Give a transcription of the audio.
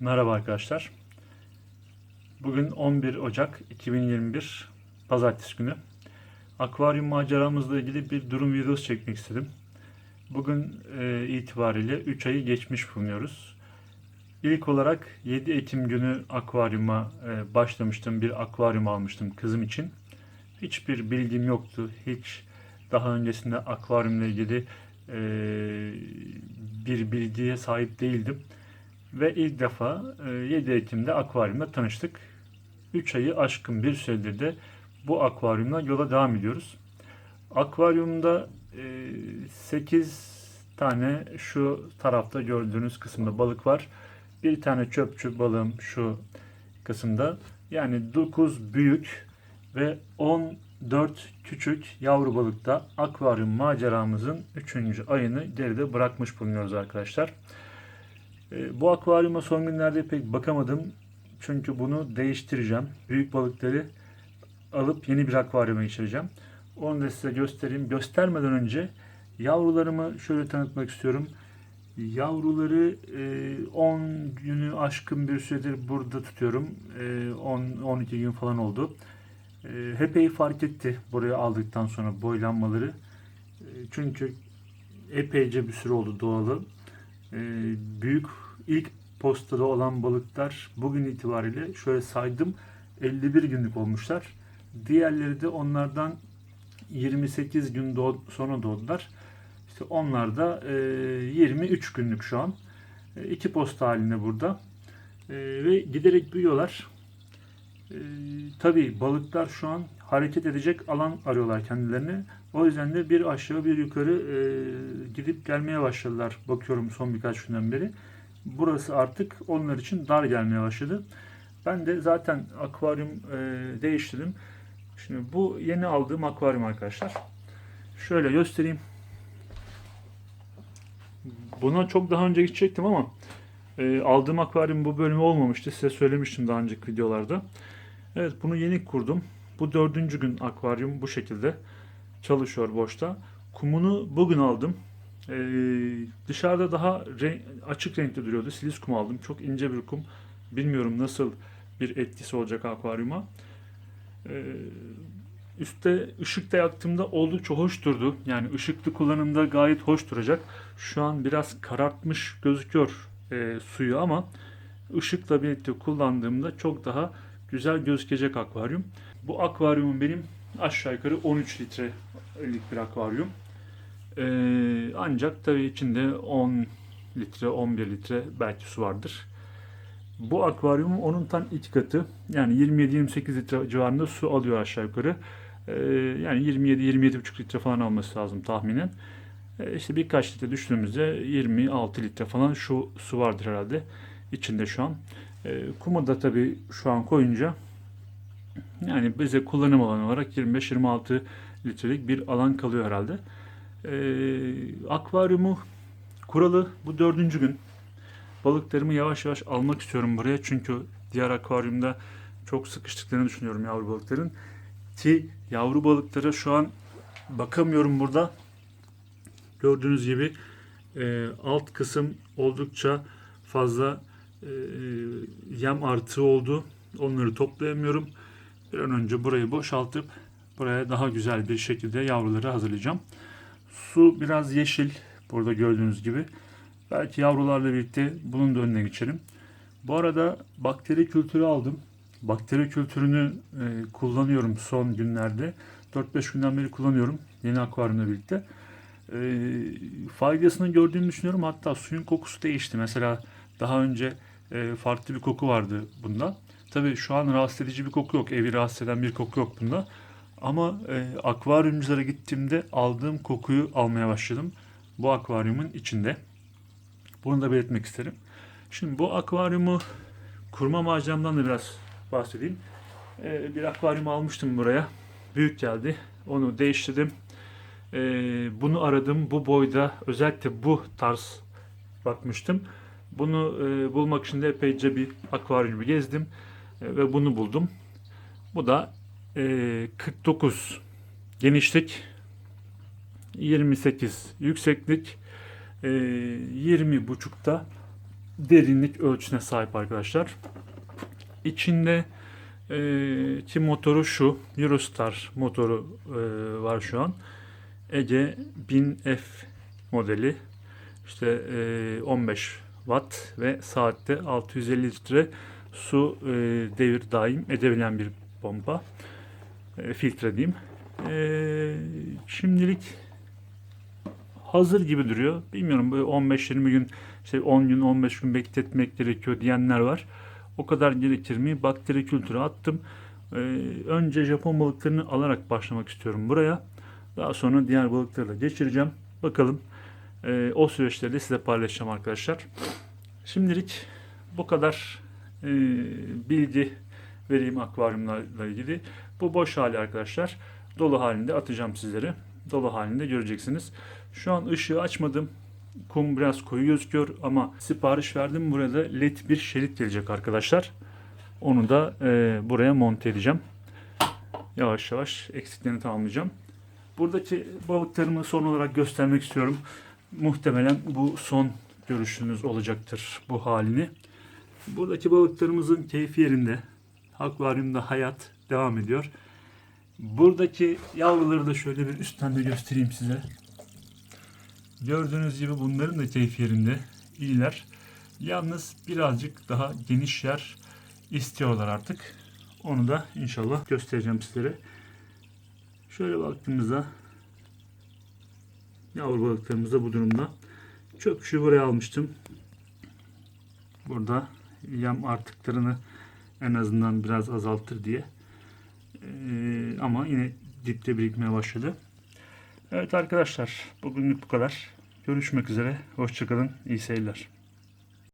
Merhaba arkadaşlar. Bugün 11 Ocak 2021 Pazartesi günü. Akvaryum maceramızla ilgili bir durum videosu çekmek istedim. Bugün e, itibariyle 3 ayı geçmiş bulunuyoruz. İlk olarak 7 Ekim günü akvaryuma e, başlamıştım. Bir akvaryum almıştım kızım için. Hiçbir bilgim yoktu. Hiç daha öncesinde akvaryumla ilgili e, bir bilgiye sahip değildim. Ve ilk defa e, 7 Ekim'de akvaryumla tanıştık. 3 ayı aşkın bir süredir de bu akvaryumla yola devam ediyoruz. Akvaryumda 8 tane şu tarafta gördüğünüz kısımda balık var. Bir tane çöpçü balığım şu kısımda. Yani 9 büyük ve 14 küçük yavru balıkta akvaryum maceramızın 3. ayını geride bırakmış bulunuyoruz arkadaşlar. E, Bu akvaryuma son günlerde pek bakamadım. Çünkü bunu değiştireceğim. Büyük balıkları alıp yeni bir akvaryuma geçireceğim. Onu da size göstereyim. Göstermeden önce yavrularımı şöyle tanıtmak istiyorum. Yavruları e, 10 günü aşkın bir süredir burada tutuyorum. E, 10-12 gün falan oldu. E, Hepe'yi fark etti buraya aldıktan sonra boylanmaları. E, Çünkü epeyce bir süre oldu doğalı. E, Büyük ilk postada olan balıklar bugün itibariyle şöyle saydım 51 günlük olmuşlar. Diğerleri de onlardan 28 gün doğ- sonra doğdular. İşte onlar da e, 23 günlük şu an. E, iki posta halinde burada. E, ve giderek büyüyorlar. E, tabii balıklar şu an hareket edecek alan arıyorlar kendilerine. O yüzden de bir aşağı bir yukarı e, gidip gelmeye başladılar. Bakıyorum son birkaç günden beri. Burası artık onlar için dar gelmeye başladı. Ben de zaten akvaryum e, değiştirdim. Şimdi bu yeni aldığım akvaryum arkadaşlar. Şöyle göstereyim. Buna çok daha önce gidecektim ama e, aldığım akvaryum bu bölümü olmamıştı. Size söylemiştim daha önceki videolarda. Evet bunu yeni kurdum. Bu dördüncü gün akvaryum bu şekilde çalışıyor boşta. Kumunu bugün aldım. Ee, dışarıda daha re- açık renkte duruyordu. Silis kum aldım. Çok ince bir kum. Bilmiyorum nasıl bir etkisi olacak akvaryuma. Ee, üstte ışık da yaktığımda oldukça hoş durdu. Yani ışıklı kullanımda gayet hoş duracak. Şu an biraz karartmış gözüküyor e, suyu ama ışıkla birlikte kullandığımda çok daha güzel gözükecek akvaryum. Bu akvaryumum benim aşağı yukarı 13 litrelik bir akvaryum. Ee, ancak tabii içinde 10 litre, 11 litre belki su vardır. Bu akvaryum onun tam iki katı. Yani 27-28 litre civarında su alıyor aşağı yukarı. Ee, yani 27-27,5 litre falan alması lazım tahminen. Ee, işte birkaç litre düştüğümüzde 26 litre falan şu su vardır herhalde içinde şu an. Ee, kumu da tabii şu an koyunca yani bize kullanım alanı olarak 25-26 litrelik bir alan kalıyor herhalde. Ee, akvaryumu kuralı bu dördüncü gün. Balıklarımı yavaş yavaş almak istiyorum buraya. Çünkü diğer akvaryumda çok sıkıştıklarını düşünüyorum yavru balıkların. Ki yavru balıklara şu an bakamıyorum burada. Gördüğünüz gibi e, alt kısım oldukça fazla e, yem artığı oldu. Onları toplayamıyorum. Bir an önce burayı boşaltıp buraya daha güzel bir şekilde yavruları hazırlayacağım. Su biraz yeşil burada gördüğünüz gibi. Belki yavrularla birlikte bunun da önüne geçelim. Bu arada bakteri kültürü aldım. Bakteri kültürünü e, kullanıyorum son günlerde. 4-5 günden beri kullanıyorum yeni akvaryumla birlikte. E, faydasını gördüğümü düşünüyorum. Hatta suyun kokusu değişti. Mesela daha önce e, farklı bir koku vardı bunda. Tabii şu an rahatsız edici bir koku yok. Evi rahatsız eden bir koku yok bunda. Ama e, akvaryumculara gittiğimde aldığım kokuyu almaya başladım. Bu akvaryumun içinde. Bunu da belirtmek isterim. Şimdi bu akvaryumu kurma maceramdan da biraz bahsedeyim. E, bir akvaryum almıştım buraya. Büyük geldi. Onu değiştirdim. E, bunu aradım. Bu boyda özellikle bu tarz bakmıştım. Bunu e, bulmak için de epeyce bir akvaryumu gezdim. E, ve bunu buldum. Bu da e, 49 genişlik 28 yükseklik e, 20 buçukta derinlik ölçüsüne sahip arkadaşlar. İçinde e, ki motoru şu Eurostar motoru e, var şu an. Ege 1000F modeli işte e, 15 watt ve saatte 650 litre su e, devir daim edebilen bir pompa. E, filtre diyeyim. E, şimdilik hazır gibi duruyor. Bilmiyorum böyle 15-20 gün işte 10 gün 15 gün bekletmek gerekiyor diyenler var. O kadar gerekir mi? Bakteri kültürü attım. Ee, önce Japon balıklarını alarak başlamak istiyorum buraya. Daha sonra diğer balıkları da geçireceğim. Bakalım. Ee, o süreçleri de size paylaşacağım arkadaşlar. Şimdilik bu kadar e, bilgi vereyim akvaryumlarla ilgili. Bu boş hali arkadaşlar. Dolu halinde atacağım sizlere. Dolu halinde göreceksiniz. Şu an ışığı açmadım. Kum biraz koyu gözüküyor ama sipariş verdim. Burada led bir şerit gelecek arkadaşlar. Onu da e, buraya monte edeceğim. Yavaş yavaş eksiklerini tamamlayacağım. Buradaki balıklarımı son olarak göstermek istiyorum. Muhtemelen bu son görüşünüz olacaktır bu halini. Buradaki balıklarımızın keyfi yerinde. Akvaryumda hayat devam ediyor. Buradaki yavruları da şöyle bir üstten de göstereyim size. Gördüğünüz gibi bunların da keyfi yerinde. iyiler. Yalnız birazcık daha geniş yer istiyorlar artık. Onu da inşallah göstereceğim sizlere. Şöyle baktığımızda yavru balıklarımız da bu durumda. Çöpçüyü buraya almıştım. Burada yem artıklarını en azından biraz azaltır diye. Ee, ama yine dipte birikmeye başladı. Evet arkadaşlar bugünlük bu kadar. Görüşmek üzere. Hoşçakalın. İyi seyirler.